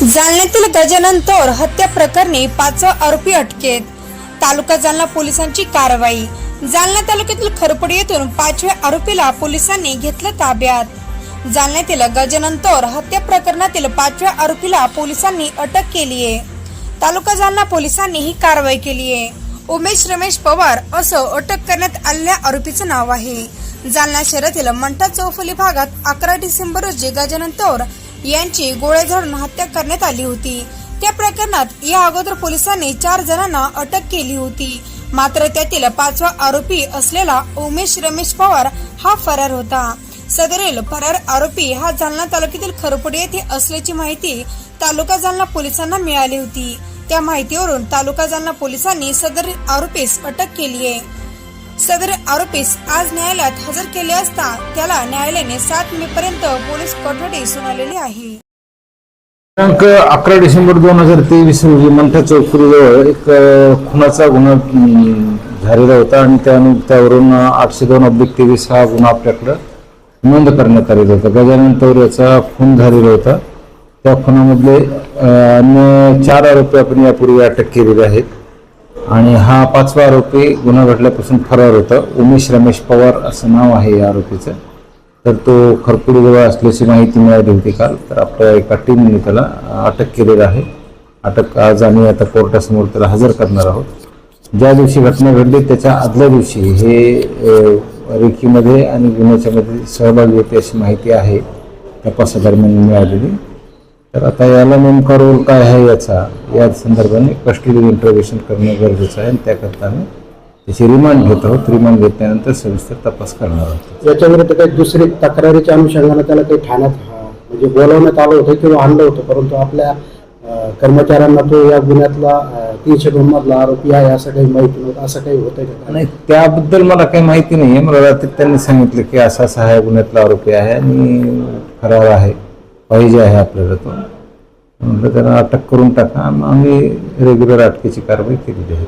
जालन्यातील गजानन तोर हत्या प्रकरणी पाच आरोपी अटकेत. तालुका जालना पोलिसांची कारवाई. जालना तालुक्यातील खरपडी येथून पाचव्या आरोपीला पोलिसांनी घेतलं ताब्यात. जालन्यातील गजानन तोर हत्या प्रकरणातील पाचव्या आरोपीला पोलिसांनी अटक केली आहे तालुका जालना पोलिसांनी ही कारवाई केली आहे उमेश रमेश पवार असं अटक करण्यात आलेल्या आरोपीचं नाव आहे. जालना शहरातील मंठा चौफुली भागात अकरा डिसेंबर रोजी गजानन यांची गोळ्या झाडून हत्या करण्यात आली होती. त्या प्रकरणात या अगोदर पोलिसांनी चार जणांना अटक केली होती. मात्र त्यातील पाचवा आरोपी असलेला उमेश रमेश पवार हा फरार होता. सदरील फरार आरोपी हा जालना तालुक्यातील खरपुडे येथे असल्याची माहिती तालुका जालना पोलिसांना मिळाली होती. त्या माहितीवरून तालुका जालना पोलिसांनी सदर आरोपीस अटक केली आहे. सदर आरोपीस आज न्यायालयात हजर केले असता त्याला न्यायालयाने सात मे पर्यंत पोलीस कोठडी सुनावलेली आहे. दिनांक अकरा डिसेंबर दोन हजार तेवीस रोजी मंठा चौकरीजवळ एक खुनाचा गुन्हा झालेला होता आणि त्या त्यावरून आठशे दोन अब्लिक तेवीस हा गुन्हा आपल्याकडं नोंद करण्यात आलेला होता. गजानन तौर याचा खून झालेला होता. त्या खुनामधले अन्य चार आरोपी आपण यापूर्वी अटक केलेले आहेत. आणि हा पाचवा आरोपी गुन्हा घडल्यापासून फरार होता. उमेश रमेश पवार असं नाव आहे या आरोपीचं. तर तो खरपुडीजवळ असल्याची माहिती मिळाली होती काल. तर आपल्या एका टीमने त्याला अटक केलेलं आहे. अटक आज आम्ही आता कोर्टासमोर त्याला हजर करणार आहोत. ज्या दिवशी घटना घडली त्याच्या आदल्या दिवशी हे रेखीमध्ये आणि गुन्ह्याच्यामध्ये सहभागी होते अशी माहिती आहे. तपासादरम्यान मिळालेली. तर आता याला नेमका रोल काय आहे याचा? या संदर्भाने कस्टडी इंटरोगेशन करणं गरजेचं आहे आणि त्याकरता आम्ही त्याची रिमांड घेत आहोत. रिमांड घेतल्यानंतर सविस्तर तपास करणार आहोत. याच्या विरुद्ध काही दुसरी तक्रारीच्या अनुषंगाने त्याला काही ठाण्यात म्हणजे बोलवण्यात आलं होतं किंवा आणलं होतं परंतु आपल्या कर्मचाऱ्यांना तो या गुन्ह्यातला तीनशे दोन मधला आरोपी आहे असं काही माहिती नव्हतं असं काही होतंय का? नाही त्याबद्दल मला काही माहिती नाही आहे मला रात्री त्यांनी सांगितलं की असा असा हा गुन्ह्यातला आरोपी आहे आणि फरार आहे. पाहिजे आहे आपल्याला तो म्हटलं त्यांना अटक करून टाका. मग आम्ही रेग्युलर अटकेची कारवाई केलेली आहे.